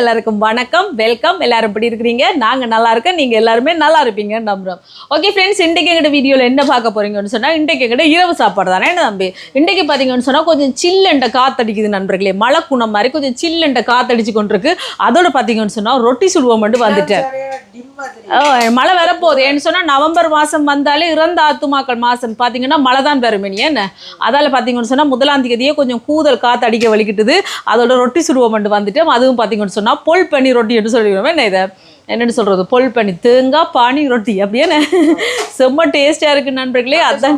எல்லாருக்கும் வணக்கம் வெல்கம் எல்லாரும் எப்படி இருக்கிறீங்க? நாங்கள் நல்லா இருக்கோம். நீங்கள் எல்லாருமே நல்லா இருப்பீங்கன்னு நம்புறோம். ஓகே ஃப்ரெண்ட்ஸ் இன்றைக்கு எங்கிட்ட வீடியோவில் என்ன பார்க்க போறீங்கன்னு சொன்னால் இன்றைக்கு எங்கிட்ட இரவு சாப்பாடு தானே என்ன தம்பி? இன்றைக்கு பார்த்தீங்கன்னு சொன்னால் கொஞ்சம் சில்லுண்ட காத்தடிக்குது நண்பர்களே. மழை குணம் மாதிரி கொஞ்சம் சில்லுண்ட காத்தடிச்சு கொண்டிருக்கு. அதோட பார்த்தீங்கன்னு சொன்னால் ரொட்டி சுடுவோம் மட்டும் வந்துட்டேன். மழை வரப்போகுது. ஏன்னு சொன்னால் நவம்பர் மாதம் வந்தாலே இறந்த ஆத்துமாக்கள் மாதம் பார்த்தீங்கன்னா மழை தான் பெருமணி என்ன? அதால் பார்த்தீங்கன்னு சொன்னால் முதலாம் தேதியே கொஞ்சம் கூதல் காற்று அடிக்க வலிக்கிட்டுது. அதோட ரொட்டி சுடுவோம் மட்டும் வந்துட்டோம் அதுவும் பார்த்தீங்கன்னு சொன்னால் பொல் பண்ணி ரொட்டி என்று சொல்லிடுவோம் என்ன இதை? என்னன்னு சொல்கிறது பொல் பண்ணி தேங்காய் பானி ரொட்டி அப்படியே செம்ம டேஸ்ட்டாக இருக்கு நண்பர்களே. அதான்.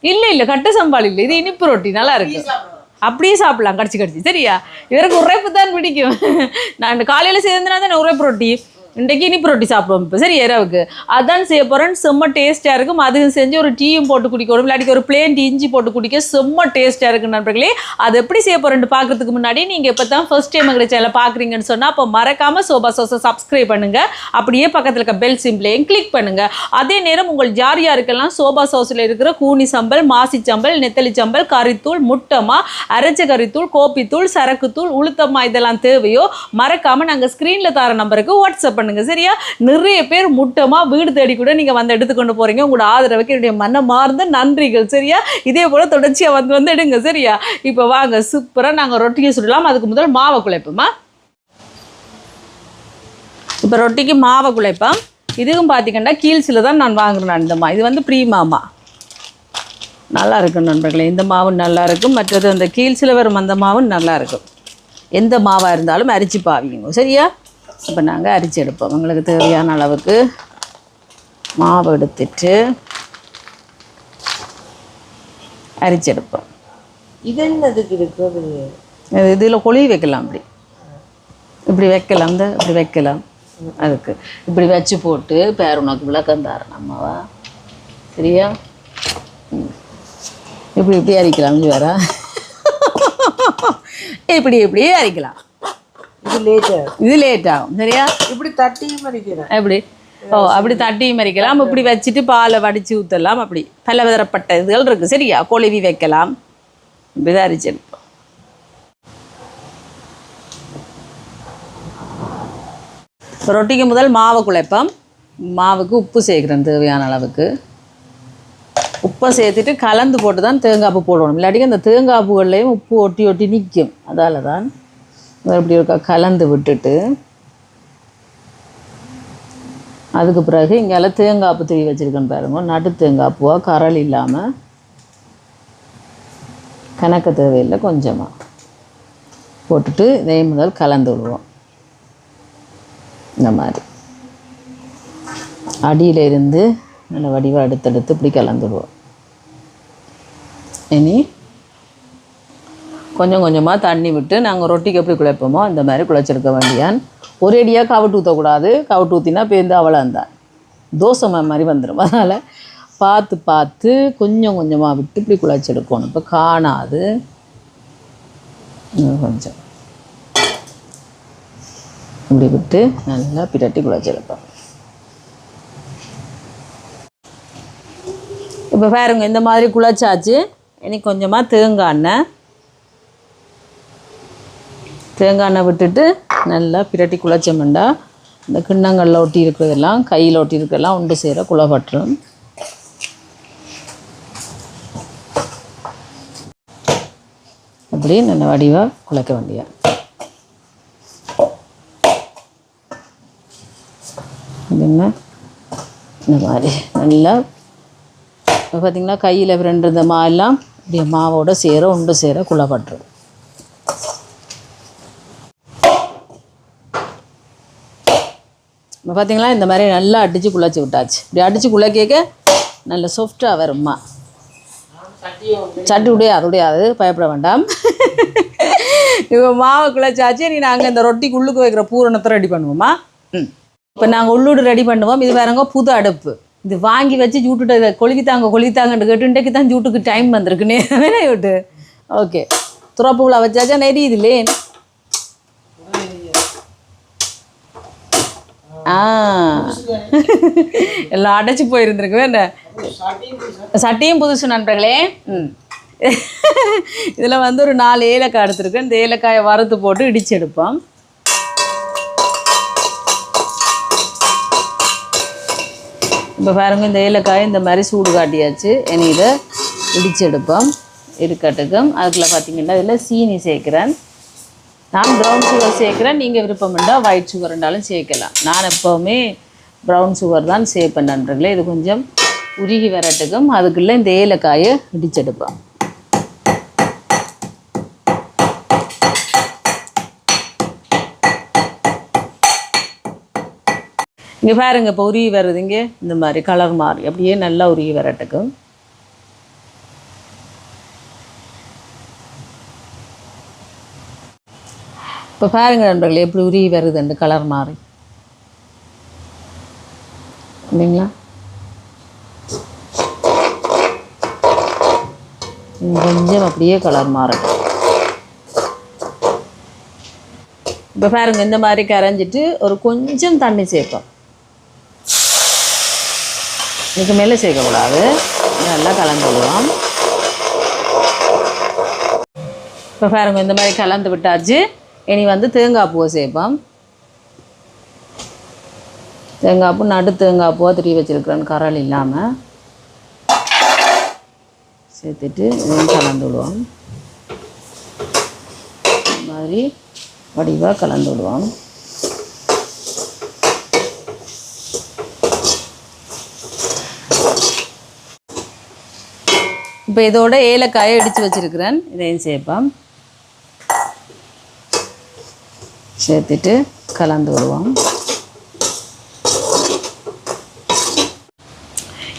இல்லை இல்லை கட்ட சம்பால் இல்லை. இது இனிப்பு ரொட்டி. நல்லா இருக்கு. அப்படியே சாப்பிடலாம். கடிச்சு கடிச்சு. சரியா? இவருக்கு உரைப்பு தான் பிடிக்கும். நான் காலையில் சேர்ந்தனா தான் உரைப்பு ரொட்டி. இன்றைக்கு இனிப்பு ரொட்டி சாப்பிடுவோம் இப்போ. சரி இரவுக்கு. அதான் செய்ய போகிறேன் செம்ம டேஸ்ட்டாக இருக்கும். அதுவும் செஞ்சு ஒரு டீயும் போட்டு குடிக்கணும். இல்லாட்டிக்கு ஒரு பிளேன் டீ இஞ்சி போட்டு குடிக்க செம்ம டேஸ்ட்டாக இருக்கு நண்பர்களே. அது எப்படி செய்ய போகிறேன்னு பார்க்குறதுக்கு முன்னாடி நீங்கள் இப்போ தான் ஃபர்ஸ்ட் டைம் எங்கள் சேனலை பார்க்குறீங்கன்னு சொன்னால் அப்போ மறக்காமல் சோபா சோஸை சப்ஸ்கிரைப் பண்ணுங்கள் அப்படியே பக்கத்தில் இருக்க பெல் சிம்பிளையும் கிளிக் பண்ணுங்கள் அதே நேரம் உங்கள் ஜார் யாருக்கெல்லாம் சோபா சோஸில் இருக்கிற கூனி சம்பல் மாசி சம்பல் நெத்தலி சம்பல் கறித்தூள் முட்டமா அரைச்ச கறித்தூள் கோப்பித்தூள் சரக்குத்தூள் உளுத்தம்மா இதெல்லாம் தேவையோ மறக்காமல் நாங்கள் ஸ்க்ரீனில் தர நம்பருக்கு வாட்ஸ்அப் பண்ணுங்க சரியா? நிறைய பேர் முட்டமா வீடு தேடி கூட நீங்கள் வந்து எடுத்துக்கொண்டு போறீங்க. உங்களோட ஆதரவுக்கு என்னுடைய மனமார்ந்த நன்றிகள். சரியா? இதே போல் தொடர்ச்சியாக வந்து வந்து எடுங்க. சரியா? இப்போ வாங்க. சூப்பராக நாங்கள் ரொட்டியை சுடலாம். அதுக்கு முதல் மாவை குழைப்போமா? இப்போ ரொட்டிக்கு மாவை குழைப்போம். இதுவும் பார்த்தீங்கன்னா கீழ்ஸில் தான் நான் வாங்குறேன் இந்த மா. இது வந்து ப்ரீ மாமா. நல்லா இருக்கும் நண்பர்களே. இந்த மாவும் நல்லா இருக்கும். மற்றது அந்த கீழ்ஸில் வரும் அந்த மாவும் நல்லா இருக்கும். எந்த மாவாக இருந்தாலும் அரிச்சு பாவிங்க. சரியா? இப்போ நாங்கள் அரிச்சு எடுப்போம். எங்களுக்கு தேவையான அளவுக்கு மாவு எடுத்துட்டு அரிச்சு எடுப்போம். இது என்னதுக்கு இருக்குது இதில் கொழி வைக்கலாம் அப்படி இப்படி வைக்கலாம் இந்த இப்படி வைக்கலாம். அதுக்கு இப்படி வச்சு போட்டு பேர் உனக்கு விளக்கம் தாரேன் அம்மாவா. சரியா. இப்படி இப்படி அரிக்கலாம் வேற. இப்படி இப்படியே அரிக்கலாம். இது லேட் ஆகும். சரியா? இப்படி தட்டியும் மறிக்கிறேன். எப்படி? ஓ அப்படி தட்டியும் மறிக்கலாம். இப்படி வச்சுட்டு பாலை வடித்து ஊற்றலாம் அப்படி. பல விதப்பட்ட இதுகள் இருக்குது சரியா? கொழுவி வைக்கலாம். இப்போ ரொட்டிக்கு முதல் மாவை குழைப்போம். மாவுக்கு உப்பு சேர்க்குறேன் தேவையான அளவுக்கு. உப்பை சேர்த்துட்டு கலந்து போட்டு தான் தேங்காய் பூ போடணும். இல்லாட்டி அந்த தேங்காய் பூக்கள்லேயும் உப்பு ஒட்டி ஒட்டி நிற்கும் அதால தான் இப்படி இருக்கா கலந்து விட்டுட்டு அதுக்கு பிறகு இங்கெல்லாம் தேங்காய் பூ திருவி வச்சுருக்கேன்னு பாருங்க. நடு தேங்காய் பூவாக கரல் இல்லாமல் கணக்க தேவையில்லை கொஞ்சமாக போட்டுட்டு நெய் முதல் கலந்து விடுவோம். இந்த மாதிரி. அடியில இருந்து நல்ல வடிவாக அடுத்தடுத்து இப்படி கலந்துடுவோம் இனி கொஞ்சம் கொஞ்சமாக தண்ணி விட்டு நாங்கள் ரொட்டிக்கு எப்படி குழைப்போமோ அந்த மாதிரி குழைச்சிருக்க வேண்டியான். ஒரேடியாக கவுட்டு ஊற்றக்கூடாது கவுட்டு ஊற்றினா பேருந்து அவ்வளோ அவ்வளோந்தான் தோசை மாதிரி வந்துடும் அதனால் பார்த்து பார்த்து கொஞ்சம் கொஞ்சமாக விட்டு இப்படி குழைச்செடுக்கணும் இப்போ காணாது. கொஞ்சம். இப்படி விட்டு நல்லா பிரட்டி குழைச்செடுப்போம் இப்போ பாருங்க இந்த மாதிரி குழைச்சாச்சு. இனி கொஞ்சமாக தேங்காய் எண்ணெய். தேங்காய் எண்ணெய் விட்டுட்டு நல்லா பிரட்டி குழைச்சோம்டா இந்த கிண்ணங்களில் ஒட்டி இருக்கிறதெல்லாம் கையில் ஒட்டி இருக்கிறதெல்லாம் உண்டு சேர குழப்பட்டுரும் அப்படி நல்ல வடிவாக குழைக்க வேண்டிய. என்ன? இந்த மாதிரி நல்லா இப்போ பார்த்திங்கன்னா கையில் ரெண்டு இந்த மா இப்படி மாவோட சேர உண்டு சேர குழப்பட்டுரும் இப்போ பார்த்தீங்களா இந்த மாதிரி நல்லா அடித்து குழச்சி விட்டாச்சு. இப்படி அடித்து குழக்க நல்ல சாஃப்டாக வரும்மா. சட்டி உடையாது உடையாது பயப்பட வேண்டாம். இப்போ மாவை குழச்சாச்சு நீ நாங்கள் இந்த ரொட்டிக்கு உள்ளுக்கு வைக்கிற பூரணத்தை ரெடி பண்ணுவோமா? ம். இப்போ நாங்கள் உள்ளூடு ரெடி பண்ணுவோம். இது வேறங்க புது அடுப்பு. இது வாங்கி வச்சு ஜூட்டுட்டு இதை கொளுக்கித்தாங்க கொளுக்கித்தாங்கன்னு கேட்டு இன்றைக்கு தான் ஜூட்டுக்கு டைம் வந்திருக்குனே வேணா விட்டு ஓகே துறப்புக்குள்ள வச்சாச்சா நெறியுதுலே ஆ. எல்லாம் அடைச்சி போயிருந்துருக்குவே இந்த சட்டியும் புதுசு நண்பர்களே. இதில் வந்து ஒரு நாலு ஏலக்காய் எடுத்துருக்கேன். இந்த ஏலக்காயை வறுத்து போட்டு இடிச்சு எடுப்போம். இப்போ பாருங்க இந்த ஏலக்காய் இந்த மாதிரி சூடு காட்டியாச்சு. இனி இதை இடிச்சு எடுப்போம். இருக்கட்டுக்கும் அதுக்குள்ளே பார்த்தீங்கன்னா இதில் சீனி சேர்க்குறேன். நான் ப்ரௌன் சுகர் சேர்க்குறேன் நீங்கள் விருப்பம் இருந்தால் ஒயிட் சுகர் இருந்தாலும் சேர்க்கலாம். நான் எப்போவுமே ப்ரௌன் சுகர் தான் சேர்ப்பேன் நண்பர்களே. இது கொஞ்சம் உருகி வரட்டுக்கும். அதுக்குள்ளே இந்த ஏலக்காயை இடிச்செடுப்பேன் இங்கே பாருங்கள் இப்போ உருகி வருதுங்க இந்த மாதிரி கலர் மாறி அப்படியே நல்லா உருகி வரட்டுக்கும். இப்போ பாருங்கள் நண்பர்களே எப்படி உருகி வருது அந்த கலர் மாறி. இல்லைங்களா? கொஞ்சம் அப்படியே கலர் மாறும் இப்போ பாருங்கள் இந்த மாதிரி கரைஞ்சிட்டு ஒரு கொஞ்சம் தண்ணி சேர்ப்போம் இதுக்கு மேலே சேர்க்கக்கூடாது. நல்லா கலந்துவிடுவோம் இப்போ பாருங்கள் இந்த மாதிரி கலந்து விட்டாச்சு. இனி வந்து தேங்காய் பூவை சேர்ப்போம். தேங்காய் பூ நடு தேங்காய் பூவை திருவி வச்சுருக்கிறேன் கரல் இல்லாமல் சேர்த்துட்டு இதையும் கலந்து விடுவோம். மாதிரி வடிவாக கலந்து விடுவோம். இப்போ இதோட ஏலக்காயை இடித்து வச்சுருக்கிறேன். இதையும் சேர்ப்பேன் சேர்த்துட்டு கலந்து விடுவோம்.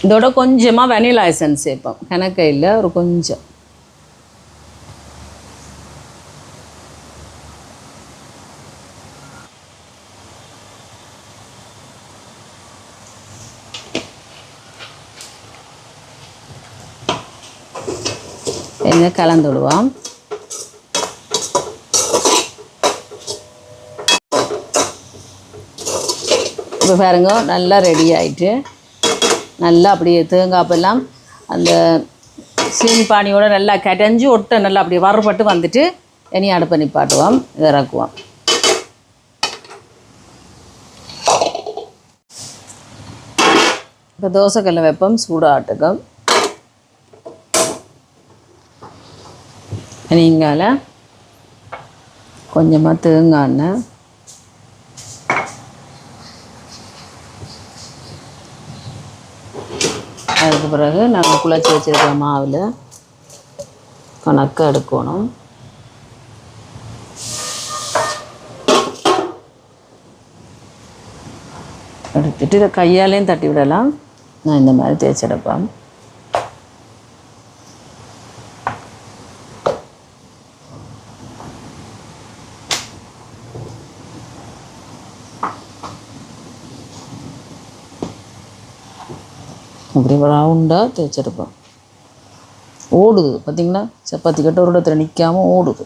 இதோட கொஞ்சமாக வெனிலா எசன்ஸ் சேர்ப்போம். கணக்கையில் ஒரு கொஞ்சம். கலந்து விடுவோம். இப்போ பாருங்க நல்லா ரெடி ஆகிட்டு நல்லா அப்படியே தேங்காப்பெல்லாம் அந்த சீனி பானியோட நல்லா கடைஞ்சி ஒட்ட நல்லா அப்படியே வறுபட்டு வந்துட்டு இனி அடுப்பை நிப்பாட்டுவோம் இறக்குவோம். இப்போ தோசைக்கல்லை வைப்போம் சூடாட்டுக்கும் நீங்கால கொஞ்சமாக தேங்காய் எண்ணெய். அதுக்கு பிறகு நாங்கள் குழச்சி வச்சுருக்க மாவில் கணக்காக எடுக்கணும். எடுத்துட்டு இதை கையாலேயும் தட்டி விடலாம். நான் இந்த மாதிரி தேய்ச்செடுப்பேன் அப்படி ரவுண்டாக தேய்ச்செடுப்போம் ஓடுது. பார்த்தீங்களா சப்பாத்தி கட்ட ஒரு இடத்துல நிற்காமல் ஓடுது.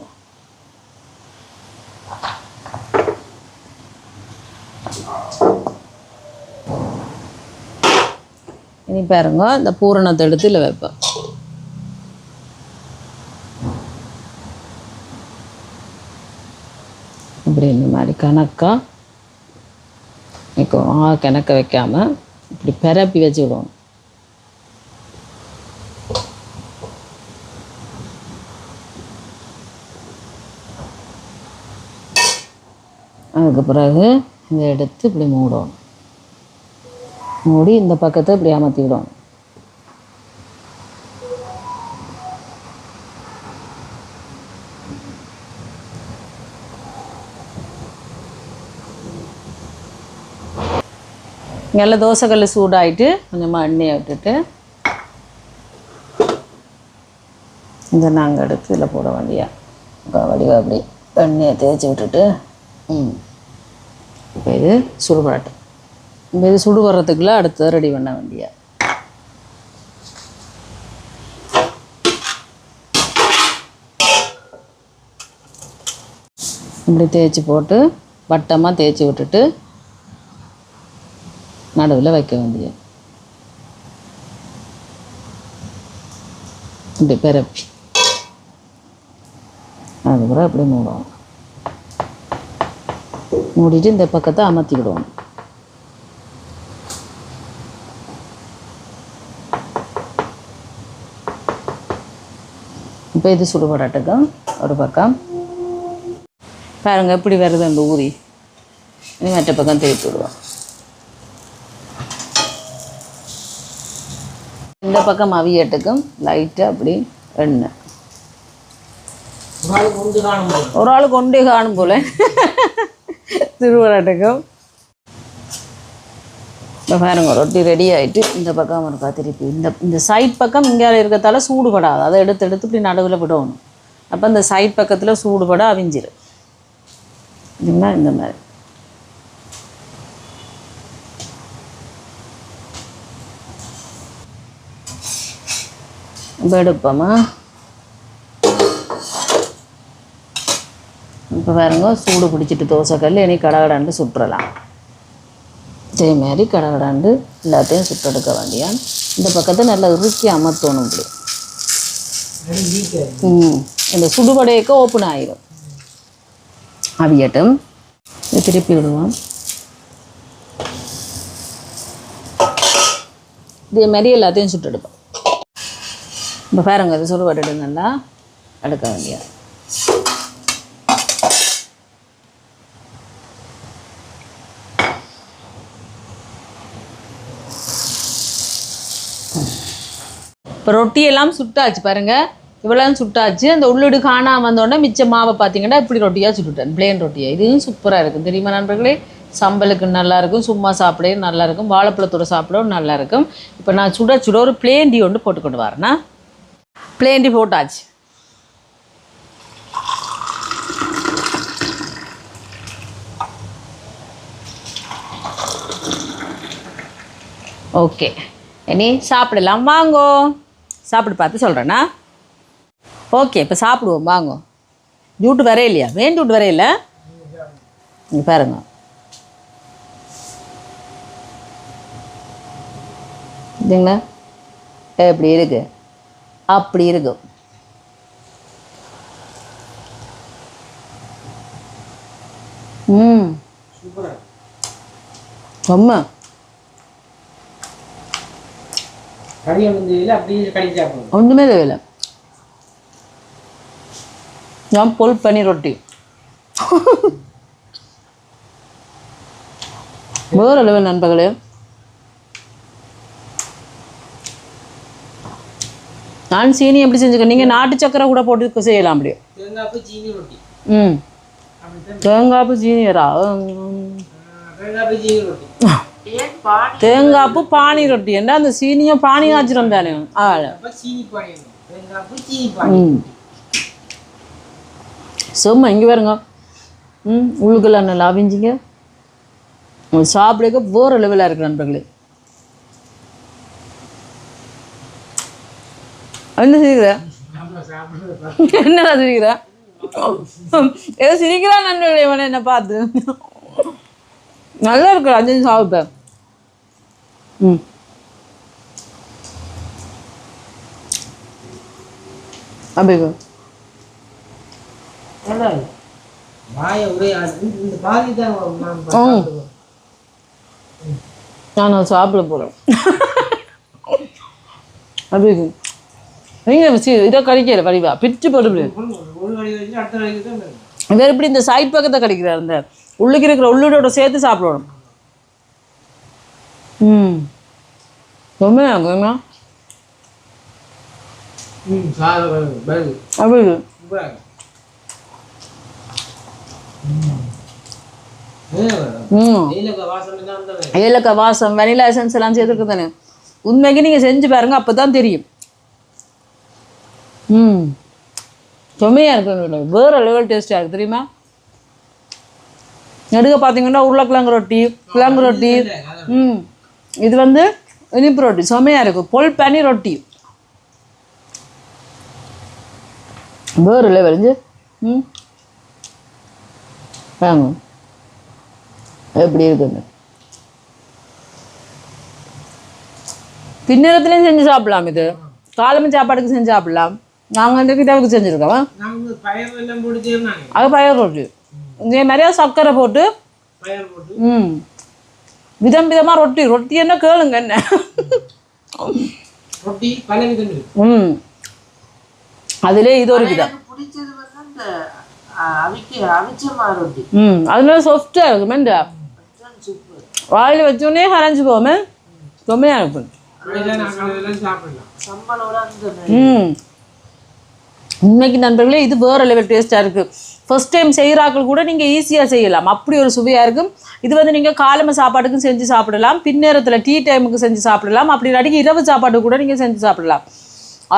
இனி பாருங்க இந்த பூரணத்தை எடுத்து இல்லை வைப்பேன் இப்படி இந்த மாதிரி கணக்காக வைக்கணும் ஆ கணக்க வைக்காம இப்படி பரப்பி வச்சு அதுக்கு பிறகு இதை எடுத்து இப்படி மூடணும். மூடி இந்த பக்கத்தை இப்படி அமர்த்தி விடணும் இங்கெல்லாம் தோசைக்கல் சூடாயிட்டு கொஞ்சமாக எண்ணெயை விட்டுட்டு இந்த நாங்கள் எடுத்து இதில் போட வேண்டியா வடிவா அப்படி எண்ணெயை தேய்ச்சி விட்டுட்டு ம். இப்போ இது சுடுபடட்டும் இப்போ இது சுடு வர்றதுக்குள்ள அடுத்தது ரெடி பண்ண வேண்டிய. இப்படி தேய்ச்சி போட்டு வட்டமாக தேய்ச்சி விட்டுட்டு நடுவில் வைக்க வேண்டிய. இப்படி பிறப்பி அதுக்கப்புறம் அப்படி மூடுவோம் மூடிட்டு இந்த பக்கத்தை அமர்த்தி விடுவோம் இப்போ இது சுடுபடாட்டுக்கும் ஒரு பக்கம். பாருங்கள் எப்படி வருது அந்த ஊறி. இனி மற்ற பக்கம் திருப்பி விடுவோம். இந்த பக்கம் அவியட்டுக்கும் லைட்டாக அப்படி எண்ணெய். ஒரு ஆளுக்கு ஒன்றே காணும் போல. திருவிழாட்டுக்கும் இப்போ பாருங்க ரொட்டி ரெடி ஆகிட்டு இந்த பக்கம் இருக்கா திருப்பி இந்த இந்த சைட் பக்கம் இங்கே இருக்கிறதால சூடுபடாது. அதை எடுத்து எடுத்து இப்படி நடுவில் விடணும். அப்போ இந்த சைட் பக்கத்தில் சூடுபட அவிஞ்சிரும் இந்த மாதிரி இந்த மாதிரி. இப்போ எடுப்போமா? இப்போ பாருங்க சூடு பிடிச்சிட்டு தோசைக்கல் இனி கடகடாண்டு சுட்டுறலாம். இதே மாதிரி கடகடாண்டு எல்லாத்தையும் சுட்டெடுக்க வேண்டியான் இந்த பக்கத்தை நல்லா இறுக்கி அமர்த்தணும் இப்படி. ம் இந்த சுடுபடையக்க ஓப்பன் ஆயிரும். அவியட்டும். திருப்பி விடுவோம். இதே மாதிரி எல்லாத்தையும் சுட்டெடுப்போம். இப்போ பாருங்க இது சுடுபட்டு நல்லா எடுக்க வேண்டியது இப்போ ரொட்டியெல்லாம் சுட்டாச்சு பாருங்க. இவ்வளோ சுட்டாச்சு. அந்த உள்ளுடு காணாமல் வந்தோடனே மிச்ச மாவை பார்த்தீங்கன்னா இப்படி ரொட்டியாக சுட்டுட்டேன். பிளேன் ரொட்டியாக இதுவும் சூப்பராக இருக்கும். தெரியுமா நண்பர்களே? சம்பலுக்கு நல்லாயிருக்கும் சும்மா சாப்பிடவும் நல்லாயிருக்கும் வாழைப்பழத்தோட சாப்பிடவும் நல்லாயிருக்கும் இப்போ நான் சுட சுட ஒரு பிளேண்டி ஒன்று போட்டுக்கொண்டு வரேன்னா பிளேண்டி போட்டாச்சு. ஓகே இனி சாப்பிடலாம். வாங்கோ. சாப்பிட்டு பார்த்து சொல்கிறேண்ணா ஓகே இப்போ சாப்பிடுவோம் வாங்கோ. ஜூட்டு வரே இல்லையா? வேன் ஜூட்டு வரே இல்லை? இங்கே பாருங்க. இதுங்களா? எப்படி இருக்கு. அப்படி இருக்கும் ம். ரொம்ப கறியை வந்து இல்லை அப்படியே கறி சாப்பிடணும் ஒன்றுமே தேவையில்லை. நான் பொல் பண்ணி ரொட்டி. வேறு லெவல் நண்பர்களே. நான் சீனி எப்படி செஞ்சுக்க? நீங்கள் நாட்டு சக்கரை கூட போட்டு செய்யலாம் அப்படியே. ம். தேங்காய்ப்பு சீனி வரா சீனி ரொட்டி. தேங்காய்ப்பு பானி ரொட்டி. என்ன அந்த சீனியும் பானி ஆச்சிரும் தானே? ஆ அப்போ சீனி பானி தேங்காய் பூ சீனி பானி. ம். சும்மா இங்கே பாருங்க. ம் உள்ளுக்கெல்லாம் நல்லா அவிஞ்சிங்க சாப்பிடுக்க போகிற லெவலாக இருக்கு நண்பர்களே. என்ன சிரிக்கிற? என்னடா சிரிக்கிற? ஏதோ சிரிக்கிறா நண்பர்களே இவனை என்ன பார்த்து. நல்லா இருக்கு அஞ்சு சாப்பிட்டேன் ம். தான் நான் சாப்பிட போகிறேன் அப்படி நீங்கள் இதை கடிக்கல வடிவா? பிச்சு போட்டு. வேறு எப்படி இந்த சைட் பக்கத்தை கடிக்கிறார் இந்த உள்ளுக்கு இருக்கிற உள்ளுடோட சேர்த்து சாப்பிடணும். ம். ரொம்ப நல்லா. அப்படி இருக்கு இருக்கு. வாசம். ஏலக்காய் வெனிலா எசன்ஸ் எல்லாம் சேர்த்துருக்கு தானே? உண்மைக்கு நீங்கள் செஞ்சு பாருங்க அப்போ தான் தெரியும். ம். செம்மையாக இருக்கு வேறு லெவல் டேஸ்ட்டாக இருக்குது தெரியுமா? நடுக்க பார்த்தீங்கன்னா உருளைக்கிழங்கு ரொட்டி கிழங்கு ரொட்டி. ம். இது வந்து இனிப்பு ரொட்டி செம்மையாக இருக்கும். பொல் பனி ரொட்டி. வேறு லெவல் இது ம். வாங்க. எப்படி இருக்குங்க பின்னரத்துலேயும் செஞ்சு சாப்பிடலாம் இது. காலமே சாப்பாடுக்கு செஞ்சு சாப்பிடலாம். நாங்கள் வந்து கிட்டவுக்கு செஞ்சுருக்கோம். அது பயிர் ரொட்டி. இதே மாதிரியா சர்க்கரை போட்டு. ம். விதம் விதமாக ரொட்டி. ரொட்டி என்ன கேளுங்க என்ன. ரொட்டி ம். அதுலேயே இது ஒரு விதம். ம். அதனால சாஃப்டாக இருக்குமே. இந்த வாயில் வச்சோடனே கரைஞ்சி போமே ரொம்ப இருக்கும். ம். உண்மைக்கு நண்பர்களே இது வேறு லெவல் டேஸ்ட்டாக இருக்குது ஃபஸ்ட் டைம் செய்கிறாக்கள் கூட நீங்கள் ஈஸியாக செய்யலாம். அப்படி ஒரு சுவையாக இருக்கும். இது வந்து நீங்கள் காலம சாப்பாட்டுக்கும் செஞ்சு சாப்பிடலாம். பின்னேரத்தில் டீ டைமுக்கு செஞ்சு சாப்பிடலாம். அப்படி இல்லாட்டி இரவு சாப்பாட்டு கூட நீங்கள் செஞ்சு சாப்பிடலாம்.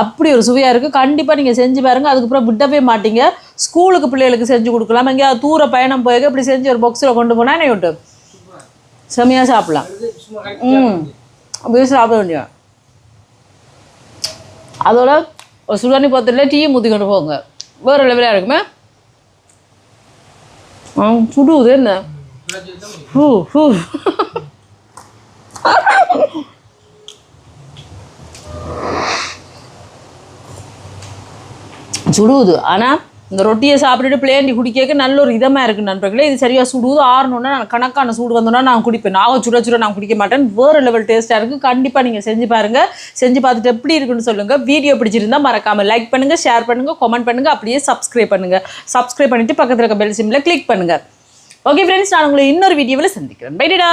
அப்படி ஒரு சுவையாக இருக்குது கண்டிப்பாக நீங்கள் செஞ்சு பாருங்கள் அதுக்கப்புறம் விடவே மாட்டீங்க. ஸ்கூலுக்கு பிள்ளைகளுக்கு செஞ்சு கொடுக்கலாம். எங்கேயாவது தூர பயணம் போய் இப்படி செஞ்சு ஒரு பாக்ஸில் கொண்டு போனால் என்ன விட்டு செம்மையாக சாப்பிடலாம். ம். அப்படியே சாப்பிட வேண்டியது அதோட ஒரு சுடுதண்ணி பாத்திரத்தில் டீ ஊற்றி கொண்டு போங்க. வேறு லெவலாக இருக்குமே? ஆ சுடுவது என்ன ஹூ ஹூ சுடுவது ஆனால் இந்த ரொட்டியை சாப்பிட்டுட்டு பிளேண்டி குடிக்க நல்ல ஒரு இதமாக இருக்குது நண்பர்களே. இது சரியாக சுடுவது ஆறணுன்னா நான் கணக்கான சூடு வந்தோன்னா நான் குடிப்பேன். நான் சுட சுட நான் குடிக்க மாட்டேன். வேறு லெவல் டேஸ்ட்டாக இருக்குது கண்டிப்பாக நீங்கள் செஞ்சு பாருங்கள் செஞ்சு பார்த்துட்டு எப்படி இருக்குன்னு சொல்லுங்கள் வீடியோ பிடிச்சிருந்தா மறக்காமல் லைக் பண்ணுங்கள் ஷேர் பண்ணுங்கள் கமெண்ட் பண்ணுங்கள் அப்படியே சப்ஸ்கிரைப் பண்ணுங்கள் சப்ஸ்கிரைப் பண்ணிவிட்டு பக்கத்தில் இருக்க பெல் சிம்மில் கிளிக் பண்ணுங்கள் ஓகே ஃப்ரெண்ட்ஸ் நான் உங்களை இன்னொரு வீடியோவில் சந்திக்கிறேன். பைடிடா